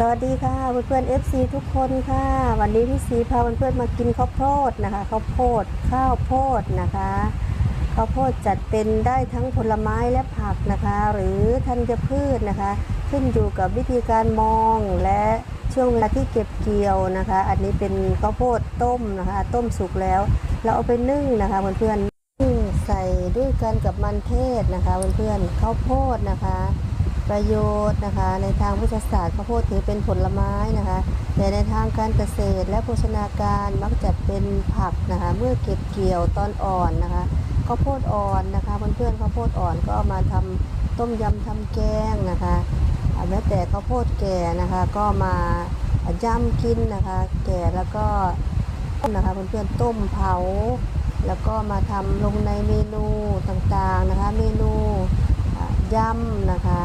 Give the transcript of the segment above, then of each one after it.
สวัสดีค่ะเพื่อนๆ FC ทุกคนค่ะ วันนี้พี่สีพาเพื่อนๆมากินข้าวโพดนะคะข้าวโพดข้าวโพดนะคะข้าวโพดจัดเป็นได้ทั้งผลไม้และผักนะคะ หรือธัญพืชนะคะ ขึ้นอยู่กับวิธีการมองและช่วงเวลาที่เก็บเกี่ยวนะคะ อันนี้เป็นข้าวโพดต้มนะคะ ต้มสุกแล้ว เราเอาไปนึ่งนะคะเพื่อนๆนึ่งใส่ด้วยกันกับมันเทศนะคะเพื่อนๆข้าวโพดนะคะ ประโยชน์นะคะ ในทางวิทยาศาสตร์ข้าวโพดถือเป็นผลไม้นะคะ แต่ในทางการเกษตรและโภชนาการมักจัดเป็นผักนะคะ เมื่อเก็บเกี่ยวตอนอ่อนนะคะข้าวโพดอ่อนนะคะเพื่อนๆข้าวโพดอ่อนก็เอามาทำต้มยำทำแกงนะคะแม้แต่ข้าวโพดแก่นะคะก็มาย่ำกินนะคะ แก่แล้วก็ต้มนะคะเพื่อนๆต้มเผา แล้วก็มาทำลงในเมนูต่างๆนะคะ เมนูยำนะคะ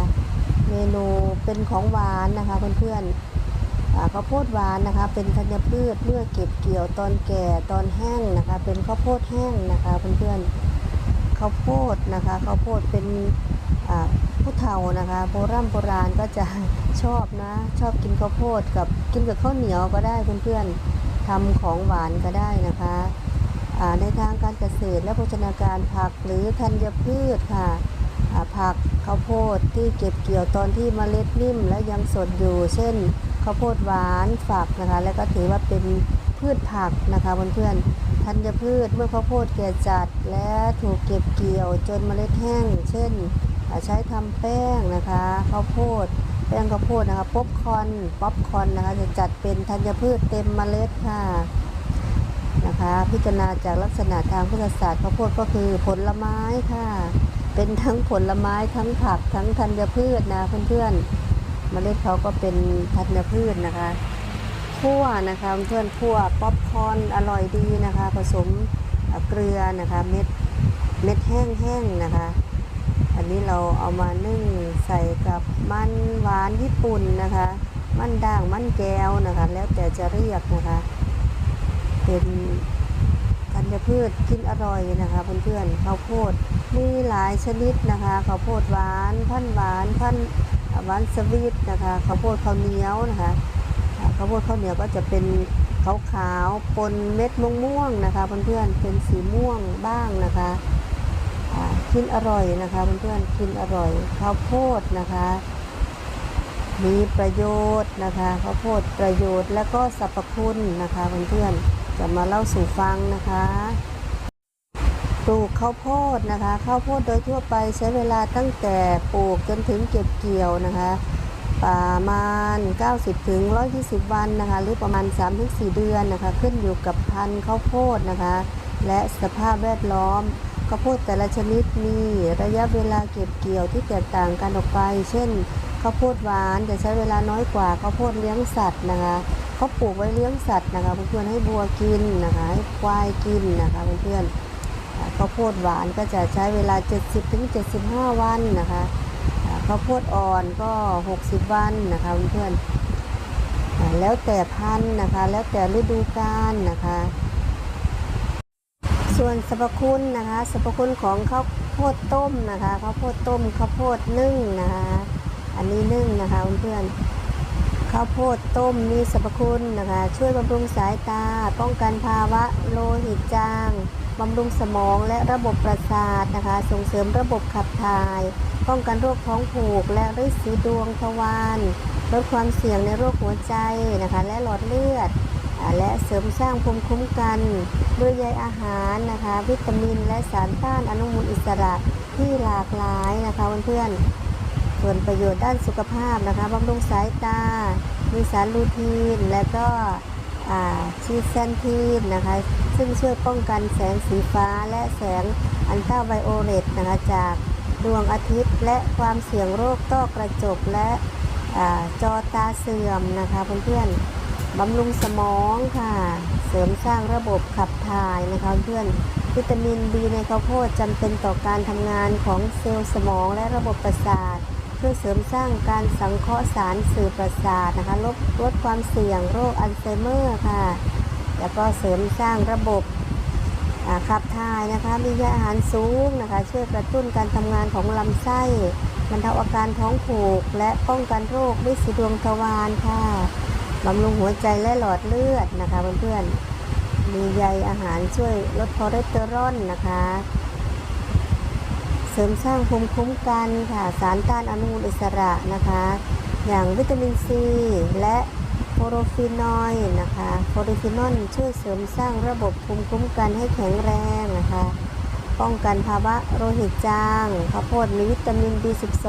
เมนูเป็นของหวานนะคะเพื่อนๆอ่าข้าวโพดหวานนะคะ เป็นธัญพืชเมื่อเก็บเกี่ยวตอนแก่ตอนแห้งนะคะ เป็นข้าวโพดแห้งนะคะเพื่อนๆข้าวโพดนะคะข้าวโพดเป็นผู้เฒ่านะคะโบราณโบราณก็จะชอบนะ ชอบกินข้าวโพดกับกินกับข้าวเหนียวก็ได้เพื่อนๆทำของหวานก็ได้นะคะในทางการเกษตรและโภชนาการผักหรือธัญพืชค่ะ ผักข้าวโพดที่เก็บเกี่ยวตอนที่เมล็ดนิ่มและยังสดอยู่ เช่นข้าวโพดหวานฝักนะคะ และก็ถือว่าเป็นพืชผักนะคะเพื่อนๆธัญพืชเมื่อข้าวโพดแก่จัด และถูกเก็บเกี่ยวจนเมล็ดแห้ง เช่นใช้ทำแป้งนะคะข้าวโพดแป้งข้าวโพดนะคะป๊อปคอนป๊อปคอนนะคะจะจัดเป็นธัญพืชเต็มเมล็ดค่ะนะคะ พิจารณาจากลักษณะทางพุทธศาสตร์ข้าวโพดก็คือผลไม้ค่ะ เป็นทั้งผลไม้ทั้งผักทั้งธัญพืชนะเพื่อนๆเมล็ดเขาก็เป็นธัญพืชนะคะคั่วนะคะเพื่อนๆคั่วป๊อปคอร์นอร่อยดีนะคะ ผสมเอ่อเกลือนะคะเม็ดเม็ดแห้งๆนะคะ อันนี้เราเอามานึ่งใส่กับมันหวานญี่ปุ่นนะคะ มันด่างมันแก้วนะคะ แล้วแต่จะเรียกนะคะ เป็นธัญพืชกินอร่อยนะคะเพื่อนๆข้าวโพด มีหลายชนิดนะคะข้าวโพดหวานพันหวานพันหวานสวีทนะคะข้าวโพดข้าวเหนียวนะคะข้าวโพดข้าวเหนียวก็จะเป็นขาวขาวๆปนเม็ดม่วงม่วงๆนะคะเพื่อนๆเป็นสีม่วงบ้างนะคะกินอร่อยนะคะเพื่อนๆกินอร่อยข้าวโพดนะคะ มีประโยชน์นะคะข้าวโพดประโยชน์และก็สรรพคุณนะคะเพื่อนๆจะมาเล่าสู่ฟังนะคะ ปลูกข้าวโพดนะคะข้าวโพดโดยทั่วไปใช้เวลาตั้งแต่ปลูกจนถึงเก็บเกี่ยวนะคะประมาณ 90ถึง120 วันนะคะ หรือประมาณ 3-4 เดือนนะคะ ขึ้นอยู่กับพันธุ์ข้าวโพดนะคะ และสภาพแวดล้อมข้าวโพดแต่ละชนิดมีระยะเวลาเก็บเกี่ยวที่แตกต่างกันออกไป เช่นข้าวโพดหวานจะใช้เวลาน้อยกว่าข้าวโพดเลี้ยงสัตว์นะคะเขาปลูกไว้เลี้ยงสัตว์นะคะเพื่อนๆให้บัวกินนะคะให้ควายกินนะคะเพื่อนๆ ข้าวโพดหวานก็จะใช้เวลา 70ถึง75 วันนะคะข้าวโพดอ่อนก็ 60 วันนะคะเพื่อนแล้วแต่พันธุ์นะคะ แล้วแต่ฤดูกาลนะคะ ส่วนสรรพคุณนะคะสรรพคุณของข้าวโพดต้มนะคะข้าวโพดต้มข้าวโพดนึ่งนะคะอันนี้นึ่งนะคะเพื่อนข้าวโพดต้มมีสรรพคุณนะคะ ช่วยบำรุงสายตา ป้องกันภาวะโลหิตจาง บำรุงสมองและระบบประสาทนะคะ ส่งเสริมระบบขับถ่าย ป้องกันโรคท้องผูก และริดสีดวงทวารลดความเสี่ยงในโรคหัวใจนะคะ และหลอดเลือด และเสริมสร้างภูมิคุ้มกันด้วยใยอาหารนะคะ วิตามิน และสารต้านอนุมูลอิสระที่หลากหลายนะคะเพื่อนๆส่วนประโยชน์ด้านสุขภาพนะคะบำรุงสายตา มีสารลูทีน และก็ ชีแซนทีนนะคะ ซึ่งช่วยป้องกันแสงสีฟ้าและแสงอัลตราไวโอเลตนะคะจากดวงอาทิตย์และความเสี่ยงโรคต้อกระจกและอจอตาเสื่อมนะคะเพื่อนๆบำรุงสมองค่ะ เสริมสร้างระบบขับถ่ายนะคะเพื่อนวิตามินบีในข้าวโพดจำเป็นต่อการทำงานของเซลล์สมองและระบบประสาท พื่อเสริมสร้างการสังเคราะห์สารสื่อประสาทนะคะลดลดความเสี่ยงโรคอัลไซเมอร์ค่ะ แล้วก็เสริมสร้างระบบขับถ่ายนะคะมีใยอาหารสูงนะคะ ช่วยกระตุ้นการทำงานของลำไส้บรรเทาอาการท้องผูก และป้องกันโรควิสีดวงทวารค่ะบำรุงหัวใจและหลอดเลือดนะคะเพื่อนๆมีใยอาหารช่วยลดคอเลสเตอรอลนะคะ เสริมสร้างภูมิคุ้มกันค่ะ สารต้านอนุมูลอิสระนะคะ อย่างวิตามินซี และโฟโรฟินอยนะคะโฟโรฟินอลช่วยเสริมสร้างระบบภูมิคุ้มกันให้แข็งแรงนะคะ ป้องกันภาวะโลหิตจางข้าวโพดมีวิตามิน B12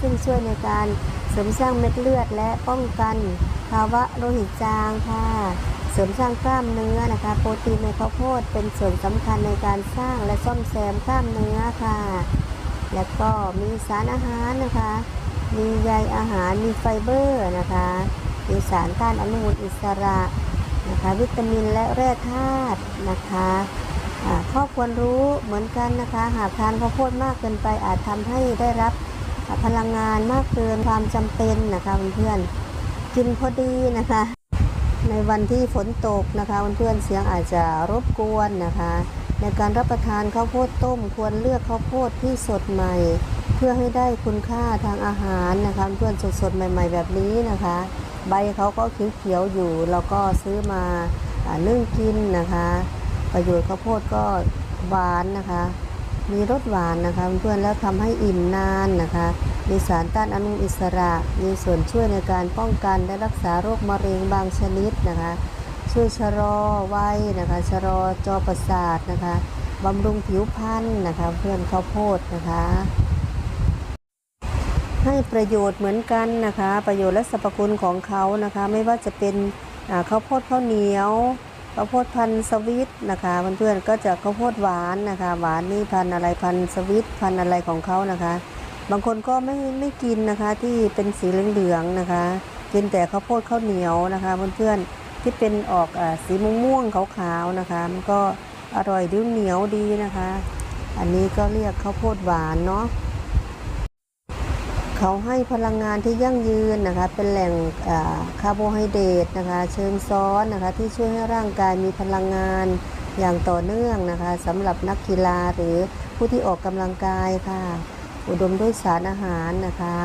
ซึ่งช่วยในการเสริมสร้างเม็ดเลือดและป้องกัน ภาวะโลหิตจางค่ะ เสริมสร้างกล้ามเนื้อนะคะ โปรตีนในข้าวโพดเป็นส่วนสำคัญในการสร้างและซ่อมแซมกล้ามเนื้อค่ะ แล้วก็มีสารอาหารนะคะ มีใยอาหารมีไฟเบอร์นะคะมีสารต้านอนุมูลอิสระนะคะวิตามินและแร่ธาตุนะคะอ่าข้อควรรู้เหมือนกันนะคะ หากทานข้าวโพดมากเกินไปอาจทำให้ได้รับพลังงานมากเกินความจำเป็นนะคะเพื่อนๆ กินพอดีนะคะ ในวันที่ฝนตกนะคะเพื่อนเสียงอาจจะรบกวนนะคะ ในการรับประทานข้าวโพดต้มควรเลือกข้าวโพดที่สดใหม่ เพื่อให้ได้คุณค่าทางอาหารนะคะเพื่อนสดๆใหม่ ๆ แบบนี้นะคะ ใบเขาก็เขียวๆอยู่เราก็ซื้อมาอ่านึ่งกินนะคะ ประโยชน์ข้าวโพดก็หวานนะคะ มีรสหวานนะคะเพื่อนๆแล้วทำให้อิ่มนานนะคะ มีสารต้านอนุมูลอิสระ มีส่วนช่วยในการป้องกันและรักษาโรคมะเร็งบางชนิดนะคะ ช่วยชะลอวัยนะคะชะลอจอประสาทนะคะบำรุงผิวพรรณนะคะ เพื่อนข้าวโพดนะคะ ให้ประโยชน์เหมือนกันนะคะ ประโยชน์และสรรพคุณของเขานะคะ ไม่ว่าจะเป็นข้าวโพดข้าวเหนียว ข้าวโพดพันสวิตนะคะเพื่อนๆก็จะข้าวโพดหวานนะคะ หวานนี่พันอะไรพันสวิตพันอะไรของเขานะคะ บางคนก็ไม่ไม่กินนะคะที่เป็นสีเหลืองๆนะคะ กินแต่ข้าวโพดข้าวเหนียวนะคะเพื่อนๆที่เป็นออกอสีม่วงๆขาวๆนะคะ มันก็อร่อยดิ้วเหนียวดีนะคะ อันนี้ก็เรียกข้าวโพดหวานเนาะ เขาให้พลังงานที่ยั่งยืนนะคะ เป็นแหล่งคาร์โบไฮเดรตนะคะ เชิงซ้อนนะคะ ที่ช่วยให้ร่างกายมีพลังงานอย่างต่อเนื่องนะคะสำหรับนักกีฬาหรือผู้ที่ออกกำลังกายค่ะ อุดมด้วยสารอาหารนะคะ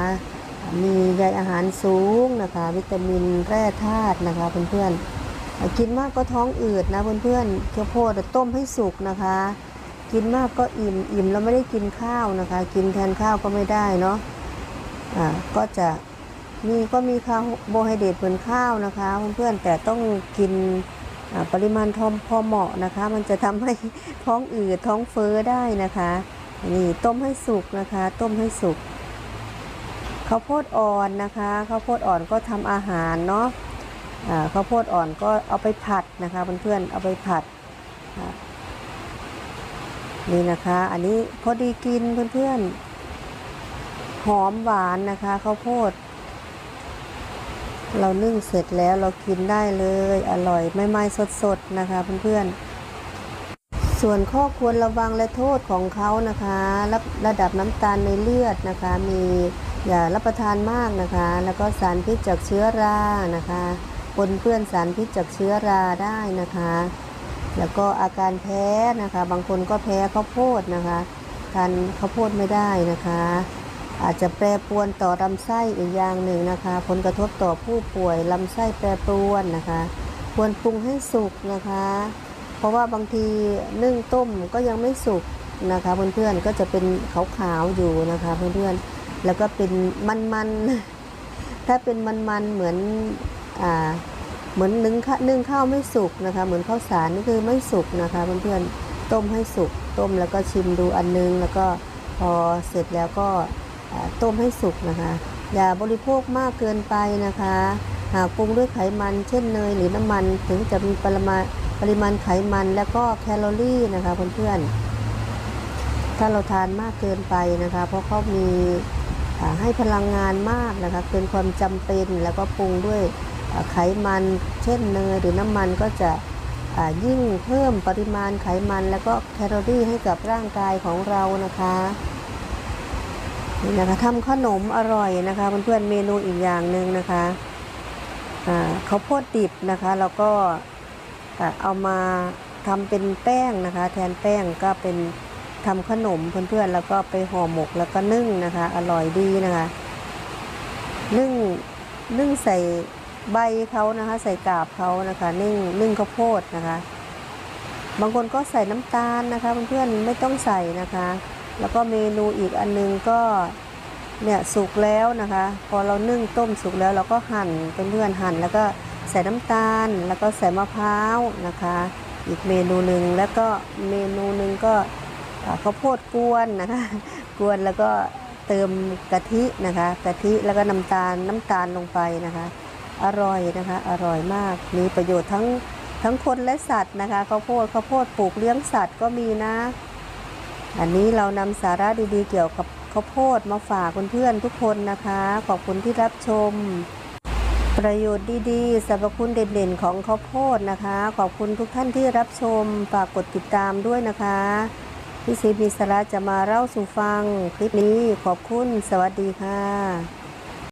มีใยอาหารสูงนะคะ วิตามินแร่ธาตุนะคะเพื่อนๆกินมากก็ท้องอืดนะเพื่อนๆข้าวโพดต้มให้สุกนะคะ กินมากก็อิ่มอิ่มแล้วไม่ได้กินข้าวนะคะ กินแทนข้าวก็ไม่ได้เนาะ อ่าก็จะมีก็มีคาร์โบไฮเดรตเหมือนข้าวนะคะเพื่อนๆแต่ต้องกินปริมาณทอมพอเหมาะนะคะ มันจะทำให้ท้องอืดท้องเฟ้อได้นะคะนี่ต้มให้สุกนะคะ ต้มให้สุกข้าวโพดอ่อนนะคะข้าวโพดอ่อนก็ทำอาหารเนาะข้าวโพดอ่อนก็เอาไปผัดนะคะเพื่อนๆเอาไปผัดนี่นะคะ อันนี้พอดีกินเพื่อนๆ หอมหวานนะคะข้าวโพด เรานึ่งเสร็จแล้วเรากินได้เลย อร่อยไม่ไหม้สดๆนะคะเพื่อนๆ ส่วนข้อควรระวังและโทษของเขานะคะระระดับน้ำตาลในเลือดนะคะ มีอย่ารับประทานมากนะคะ แล้วก็สารพิษจากเชื้อรานะคะปนเปื้อนสารพิษจากเชื้อราได้นะคะ แล้วก็อาการแพ้นะคะ บางคนก็แพ้ข้าวโพดนะคะ ทานข้าวโพดไม่ได้นะคะ อาจจะแปรปวนต่อลำไส้อีกอย่างหนึ่งนะคะ ผลกระทบต่อผู้ป่วยลำไส้แปรปรวนนะคะ ควรปรุงให้สุกนะคะ เพราะว่าบางทีนึ่งต้มก็ยังไม่สุกนะคะ เพื่อนๆก็จะเป็นขาวๆอยู่นะคะ เพื่อนๆแล้วก็เป็นมันๆถ้าเป็นมันๆเหมือนอ่าเหมือนนึ่งข้านึ่งข้าวไม่สุกนะคะ เหมือนข้าวสารนี่คือไม่สุกนะคะ เพื่อนๆต้มให้สุกต้มแล้วก็ชิมดูอันนึงแล้วก็พอเสร็จแล้วก็ ต้มให้สุกนะคะ อย่าบริโภคมากเกินไปนะคะ หากปรุงด้วยไขมัน เช่นเนยหรือน้ำมันถึงจะมีปริมาณปริมาณไขมันและก็แคลอรี่นะคะเพื่อนๆถ้าเราทานมากเกินไปนะคะ เพราะเขามีให้พลังงานมากนะคะเป็นความจำเป็นแล้วก็ปรุงด้วยไขมัน เช่นเนยหรือน้ำมันก็จะยิ่งเพิ่มปริมาณไขมัน และก็แคลอรี่ให้กับร่างกายของเรานะคะ นี่นะคะทำขนมอร่อยนะคะเพื่อนๆเมนูอีกอย่างหนึ่งนะคะอ่าข้าวโพดดิบนะคะแล้วก็เอามาทำเป็นแป้งนะคะ แทนแป้งก็เป็นทำขนมเพื่อนๆแล้วก็ไปห่อหมกแล้วก็นึ่งนะคะ อร่อยดีนะคะ นึ่งนึ่งใส่ใบเขานะคะ ใส่กาบเขานะคะ นึ่งนึ่งข้าวโพดนะคะ บางคนก็ใส่น้ำตาลนะคะเพื่อนๆไม่ต้องใส่นะคะ แล้วก็เมนูอีกอันนึงก็เนี่ยสุกแล้วนะคะ พอเรานึ่งต้มสุกแล้วเราก็หั่นเป็นเพื่อนหั่น แล้วก็ใส่น้ำตาล แล้วก็ใส่มะพร้าวนะคะ อีกเมนูหนึ่งแล้วก็เมนูหนึ่งก็ข้าวโพดกวนนะคะกวนแล้วก็เติมกะทินะคะกะทิแล้วก็น้ำตาลน้ำตาลลงไปนะคะ อร่อยนะคะอร่อยมากมีประโยชน์ทั้งทั้งคนและสัตว์นะคะข้าวโพดข้าวโพดปลูกเลี้ยงสัตว์ก็มีนะ อันนี้เรานำสาระดีๆ เกี่ยวกับข้าวโพดมาฝากเพื่อนๆทุกคนนะคะ ขอบคุณที่รับชม ประโยชน์ดีๆสรรพคุณเด่นๆ ของข้าวโพดนะคะ ขอบคุณทุกท่านที่รับชม ฝากกดติดตามด้วยนะคะพี่ซีมีสาระจะมาเล่าสู่ฟัง คลิปนี้ขอบคุณสวัสดีค่ะ